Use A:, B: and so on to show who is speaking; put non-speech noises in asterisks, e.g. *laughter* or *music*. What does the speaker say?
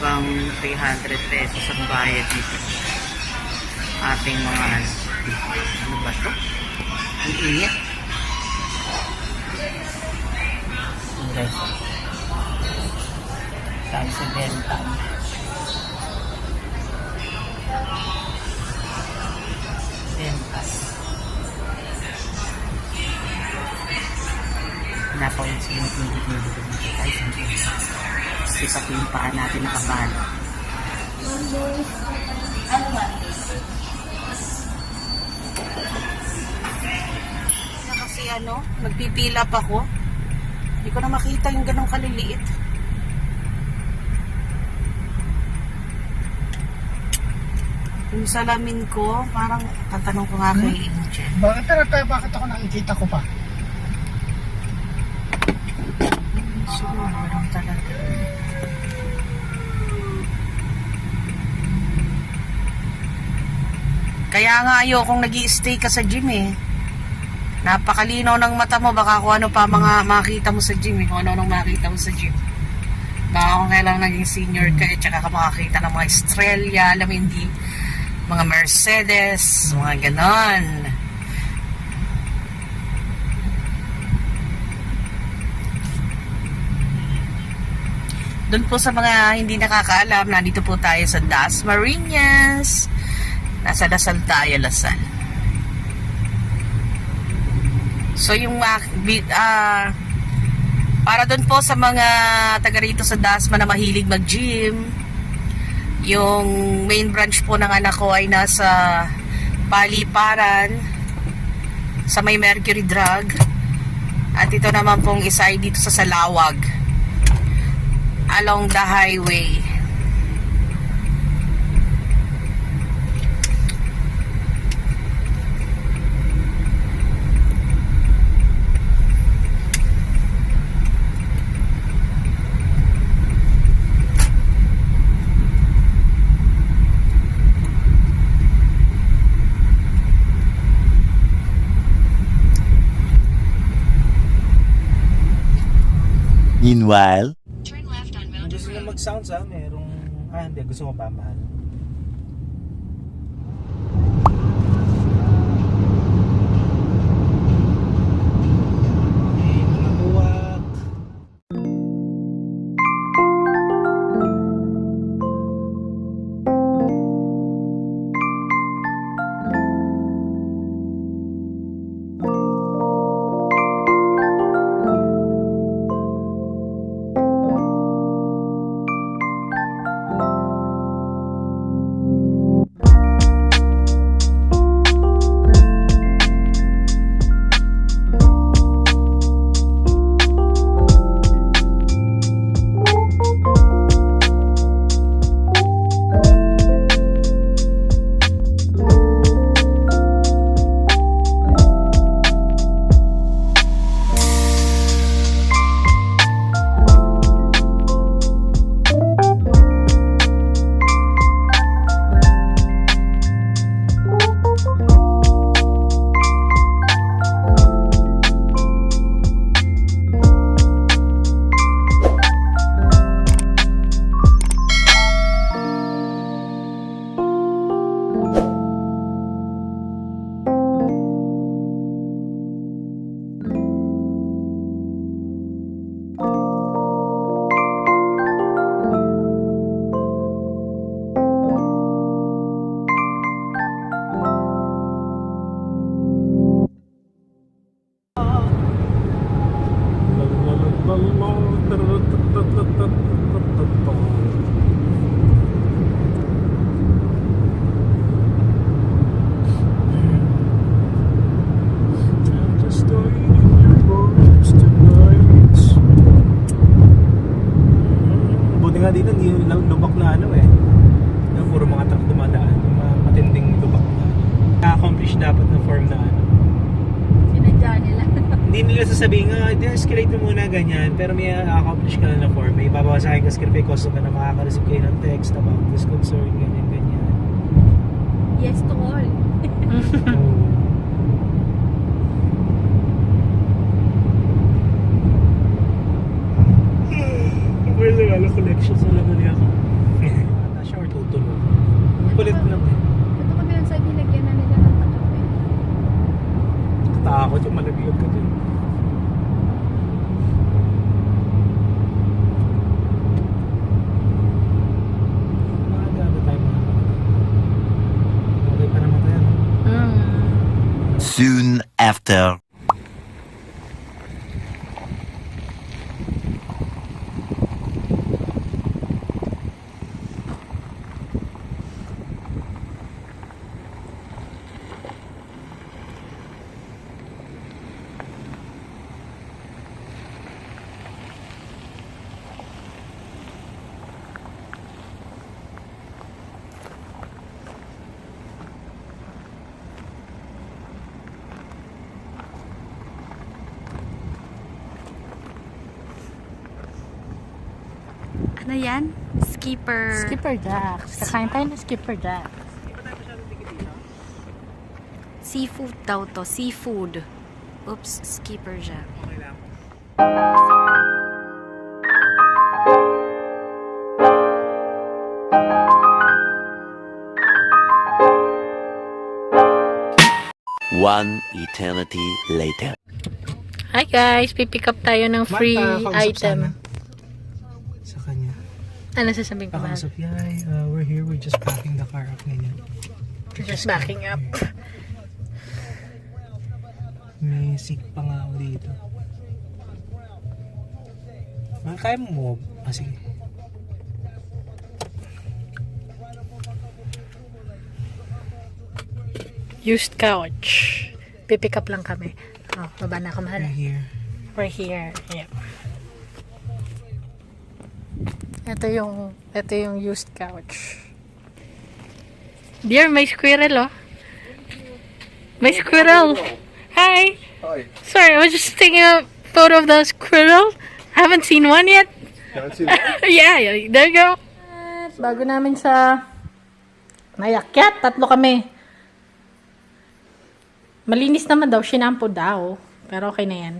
A: 300 pesos ang bayad dito. Ating mga ano. Ano ba to? Ang init. Oh. Saan si Bentam? Bentas. Napawin siya yung pindig-pindig dito. Ay, saan Kasi pati yung paa natin nakabalo. Ano ba? Na kasi ano, nagpipila pa ako. Hindi ko na makita yung ganong kaliliit. Yung salamin ko, parang tatanong ko nga kay Angel.
B: Bakit na tayo? Bakit ako nakikita ko pa?
A: Kaya nga ayokong nag stay ka sa gym eh. Napakalinaw ng mata mo, baka kung ano pa mga makita mo sa gym eh, kung ano nang makita mo sa gym. Baka kung kailang naging senior ka, eh, tsaka ka makakita ng mga Estrella, alam mo hindi, mga Mercedes, mga ganon. Doon po sa mga hindi nakakaalam, nandito po tayo sa Das Marinas. Nasa Lasal tayo, Lasal. So yung ah, para doon po sa mga taga rito sa Dasma na mahilig mag-gym, yung main branch po ng anak ko ay nasa Paliparan sa may Mercury Drug. At ito naman pong isa ay dito sa Salawag along the highway.
C: Meanwhile,
D: gusto nyo mag-sounds ha, merong... Ah, hindi. Gusto mo pa mahal. Hindi yung lubak na ano eh. Yung puro mga truck dumadaan. Yung mga matinding lubak na. Na-accomplish dapat na form na ano.
E: Sinadya nila. *laughs*
D: Hindi nila sasabihin nga, uh, escalate mo muna ganyan, pero may accomplish ka na na form. May babawasahin ka script because of na makaka-receive kayo ng text about this concern, ganyan, ganyan.
E: yes to all. *laughs*
C: Soon after.
E: Ano yan? Skipper.
F: Skipper Jack. Kakain tayo ng Skipper Jack.
E: Seafood daw to. Seafood. Oops, skipper jack.
D: Okay lang.
C: One eternity later.
F: Hi guys, pipick up tayo ng free
D: Marta, kausap
F: item.
D: sana.
F: Ano sasabihin ko ba?
D: Pakausap, yay, uh, we're here, we're just packing the car up ganyan.
F: Just backing up.
D: May sick pa nga ako dito. Ah, kaya mo mo? Ah, sige.
F: Used couch. Pipick up lang kami. Oh, baba na ako mahal.
D: We're here.
F: We're here. Yep. Ito yung, ito yung used couch. Dear, may squirrel oh. May squirrel. Hi.
G: Hi.
F: Sorry, I was just taking a photo of the squirrel. Haven't seen one yet.
G: Haven't seen that? *laughs*
F: yeah, yeah, there you go. Bago namin sa nayakyat, tatlo kami. Malinis naman daw, shinampo daw. Pero okay na yan.